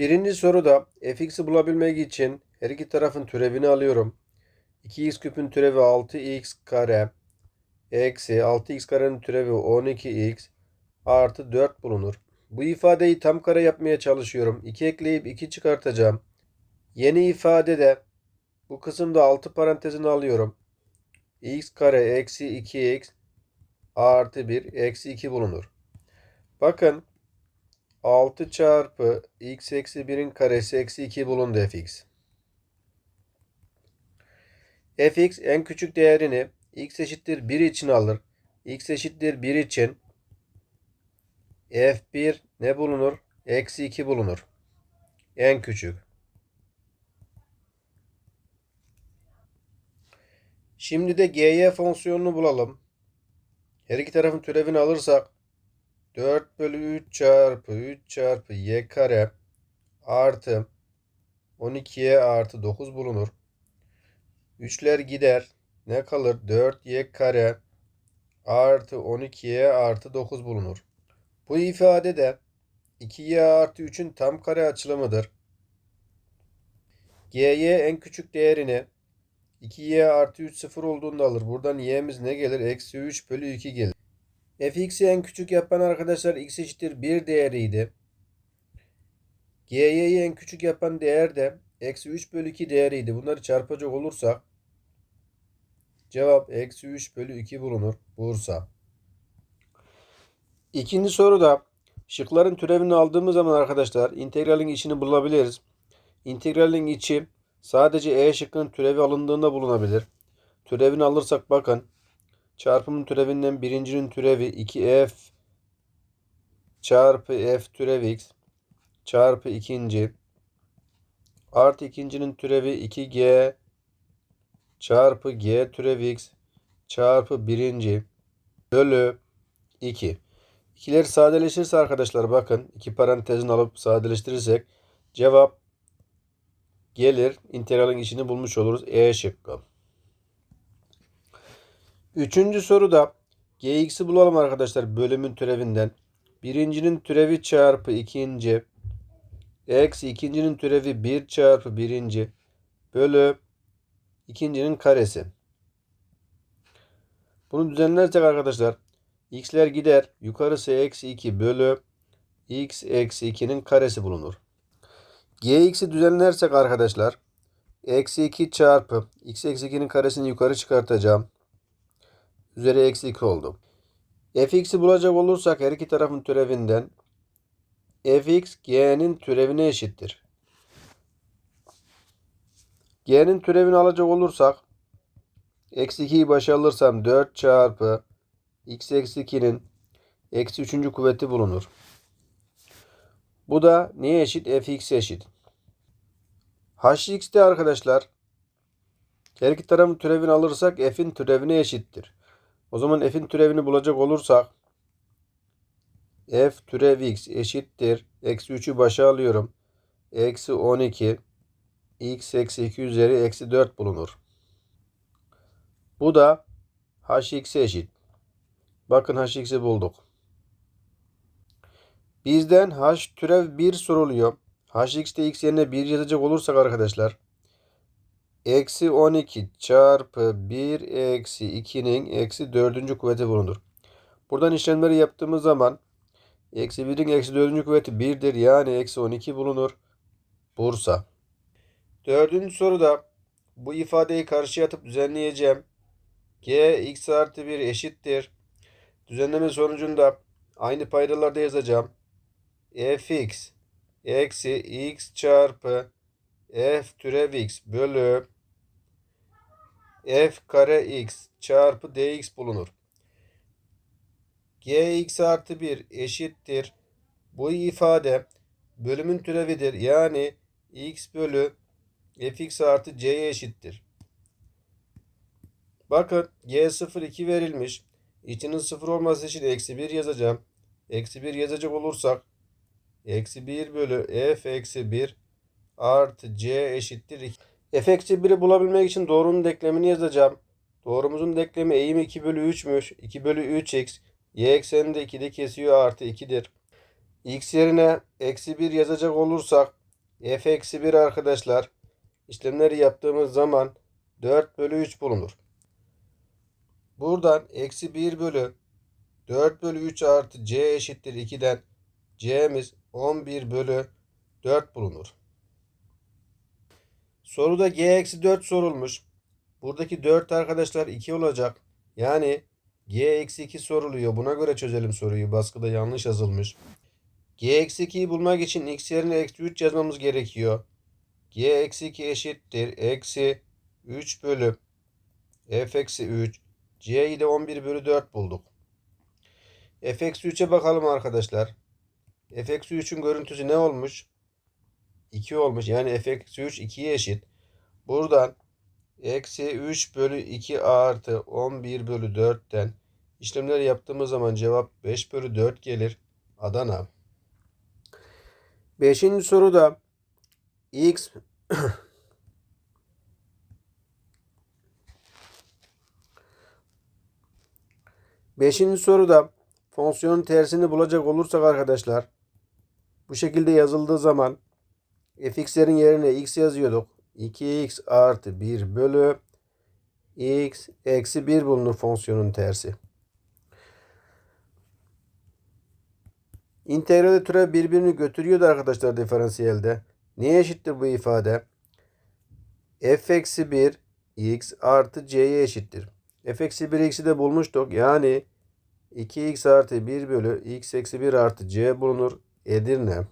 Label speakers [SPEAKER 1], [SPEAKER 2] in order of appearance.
[SPEAKER 1] Birinci soruda fx'i bulabilmek için her iki tarafın türevini alıyorum. 2x küpün türevi 6x kare eksi 6x karenin türevi 12x artı 4 bulunur. Bu ifadeyi tam kare yapmaya çalışıyorum. 2 ekleyip 2 çıkartacağım. Yeni ifadede bu kısımda 6 parantezini alıyorum. x kare eksi 2x artı 1 eksi 2 bulunur. Bakın 6 çarpı x eksi 1'in karesi eksi 2 bulundu fx. fx en küçük değerini x eşittir 1 için alır. x eşittir 1 için f1 ne bulunur? Eksi 2 bulunur. En küçük. Şimdi de gy fonksiyonunu bulalım. Her iki tarafın türevini alırsak 4 bölü 3 çarpı 3 çarpı y kare artı 12y artı 9 bulunur. 3'ler gider. Ne kalır? 4y kare artı 12y artı 9 bulunur. Bu ifade de 2y artı 3'ün tam kare açılımıdır. gy en küçük değerini 2y artı 3 sıfır olduğunda alır. Buradan y'miz ne gelir? Eksi 3 bölü 2 gelir. Fx'i en küçük yapan arkadaşlar x eşittir 1 değeriydi. gy'yi en küçük yapan değer de eksi 3 bölü 2 değeriydi. Bunları çarpacak olursak cevap eksi 3 bölü 2 bulunur. Bursa. İkinci soruda şıkların türevini aldığımız zaman arkadaşlar integralin içini bulabiliriz. İntegralin içi sadece e şıkkının türevi alındığında bulunabilir. Türevini alırsak bakın çarpımın türevinden birincinin türevi 2f çarpı f türev x çarpı ikinci artı ikincinin türevi 2g çarpı g türev x çarpı birinci bölü 2. İkiler sadeleşirse arkadaşlar bakın iki parantezini alıp sadeleştirirsek cevap gelir. İntegralin içini bulmuş oluruz. E şıkkı. Üçüncü soruda gx'i bulalım arkadaşlar bölümün türevinden. Birincinin türevi çarpı ikinci eksi ikincinin türevi 1 çarpı birinci bölü ikincinin karesi. Bunu düzenlersek arkadaşlar x'ler gider. Yukarısı eksi 2 bölü x eksi 2'nin karesi bulunur. gx'i düzenlersek arkadaşlar eksi 2 çarpı x eksi 2'nin karesini yukarı çıkartacağım. Üzeri eksi 2 oldu. fx'i bulacak olursak her iki tarafın türevinden fx g'nin türevine eşittir. G'nin türevini alacak olursak eksi 2'yi başa alırsam 4 çarpı x eksi 2'nin eksi 3. kuvveti bulunur. Bu da neye eşit? fx eşit. hx'te arkadaşlar her iki tarafın türevini alırsak f'in türevine eşittir. O zaman f'in türevini bulacak olursak f türev x eşittir. Eksi 3'ü başa alıyorum. Eksi 12 x eksi 2 üzeri eksi 4 bulunur. Bu da hx'e eşit. Bakın hx'i bulduk. Bizden h türev 1 soruluyor. hx'te x yerine 1 yazacak olursak arkadaşlar. Eksi 12 çarpı 1 eksi 2'nin eksi 4. kuvveti bulunur. Buradan işlemleri yaptığımız zaman eksi 1'in eksi 4. kuvveti 1'dir. Yani eksi 12 bulunur. Bursa. Dördüncü soruda bu ifadeyi karşıya atıp düzenleyeceğim. g x artı 1 eşittir. Düzenleme sonucunda aynı paydalarda yazacağım. fx eksi x çarpı f türev x bölü f kare x çarpı dx bulunur. gx artı 1 eşittir. Bu ifade bölümün türevidir. Yani x bölü fx artı c'ye eşittir. Bakın g0 2 verilmiş. İçinin 0 olması için eksi 1 yazacağım. Eksi 1 yazacak olursak eksi 1 bölü f eksi 1 artı c eşittir 2. f eksi 1'i bulabilmek için doğrunun denklemini yazacağım. Doğrumuzun denklemi eğim 2 bölü 3'müş. 2 bölü 3x. y eksenini de 2'de kesiyor artı 2'dir. x yerine eksi 1 yazacak olursak f eksi 1 arkadaşlar işlemleri yaptığımız zaman 4 bölü 3 bulunur. Buradan eksi 1 bölü 4 bölü 3 artı c eşittir 2'den c'miz 11 bölü 4 bulunur. Soruda g eksi 4 sorulmuş. Buradaki 4 arkadaşlar 2 olacak. Yani g eksi 2 soruluyor. Buna göre çözelim soruyu. Baskıda yanlış yazılmış. g eksi 2'yi bulmak için x yerine eksi 3 yazmamız gerekiyor. g eksi 2 eşittir. Eksi 3 bölü f eksi 3. c'yi de 11 bölü 4 bulduk. f eksi 3'e bakalım arkadaşlar. f eksi 3'ün görüntüsü ne olmuş? 2 olmuş. Yani f eksi 3 2'ye eşit. Buradan eksi 3 bölü 2 artı 11 bölü 4'ten işlemleri yaptığımız zaman cevap 5 bölü 4 gelir. Adana. Beşinci soruda x Beşinci soruda fonksiyonun tersini bulacak olursak arkadaşlar bu şekilde yazıldığı zaman fx'lerin yerine x yazıyorduk. 2x artı 1 bölü x eksi 1 bulunur fonksiyonun tersi. İntegralde türev birbirini götürüyordu arkadaşlar diferansiyelde. Neye eşittir bu ifade? f eksi 1 x artı c'ye eşittir. f eksi 1 x'i de bulmuştuk. Yani 2x artı 1 bölü x eksi 1 artı c bulunur. Edirne.